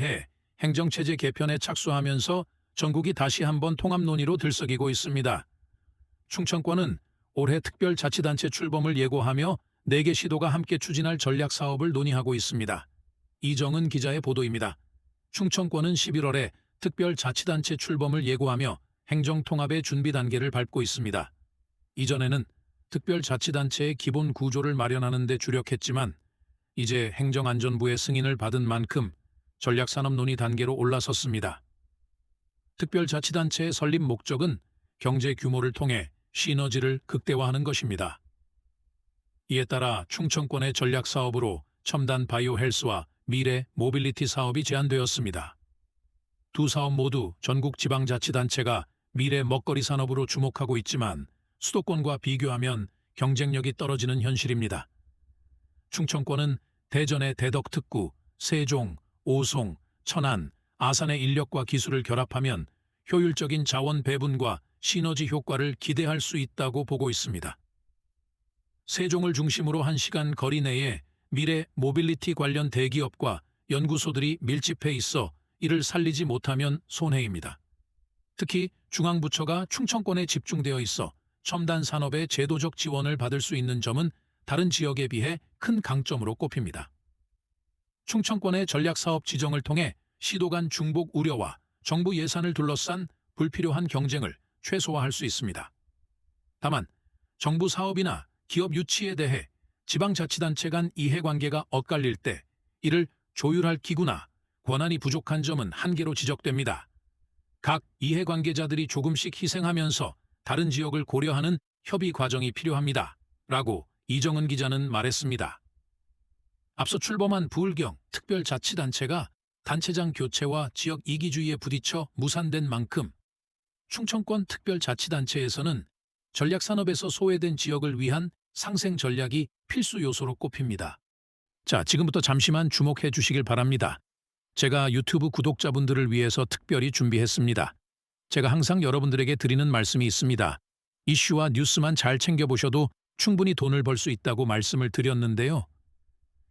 해 행정체제 개편에 착수하면서 전국이 다시 한번 통합 논의로 들썩이고 있습니다. 충청권은 올해 특별자치단체 출범을 예고하며 4개 시도가 함께 추진할 전략 사업을 논의하고 있습니다. 이정은 기자의 보도입니다. 충청권은 11월에 특별자치단체 출범을 예고하며 행정통합의 준비 단계를 밟고 있습니다. 이전에는 특별자치단체의 기본 구조를 마련하는 데 주력했지만 이제 행정안전부의 승인을 받은 만큼 전략산업 논의 단계로 올라섰습니다. 특별자치단체의 설립 목적은 경제 규모를 통해 시너지를 극대화하는 것입니다. 이에 따라 충청권의 전략 사업으로 첨단 바이오 헬스와 미래 모빌리티 사업이 제안되었습니다. 두 사업 모두 전국 지방자치단체가 미래 먹거리 산업으로 주목하고 있지만 수도권과 비교하면 경쟁력이 떨어지는 현실입니다. 충청권은 대전의 대덕특구, 세종, 오송, 천안, 아산의 인력과 기술을 결합하면 효율적인 자원 배분과 시너지 효과를 기대할 수 있다고 보고 있습니다. 세종을 중심으로 한 시간 거리 내에 미래 모빌리티 관련 대기업과 연구소들이 밀집해 있어 이를 살리지 못하면 손해입니다. 특히 중앙부처가 충청권에 집중되어 있어 첨단 산업의 제도적 지원을 받을 수 있는 점은 다른 지역에 비해 큰 강점으로 꼽힙니다. 충청권의 전략사업 지정을 통해 시도 간 중복 우려와 정부 예산을 둘러싼 불필요한 경쟁을 최소화할 수 있습니다. 다만 정부 사업이나 기업 유치에 대해 지방자치단체 간 이해관계가 엇갈릴 때 이를 조율할 기구나 권한이 부족한 점은 한계로 지적됩니다. 각 이해관계자들이 조금씩 희생하면서 다른 지역을 고려하는 협의 과정이 필요합니다. 라고 이정은 기자는 말했습니다. 앞서 출범한 부울경 특별자치단체가 단체장 교체와 지역 이기주의에 부딪혀 무산된 만큼 충청권 특별자치단체에서는 전략산업에서 소외된 지역을 위한 상생 전략이 필수 요소로 꼽힙니다. 자, 지금부터 잠시만 주목해 주시길 바랍니다. 제가 유튜브 구독자분들을 위해서 특별히 준비했습니다. 제가 항상 여러분들에게 드리는 말씀이 있습니다. 이슈와 뉴스만 잘 챙겨보셔도 충분히 돈을 벌 수 있다고 말씀을 드렸는데요.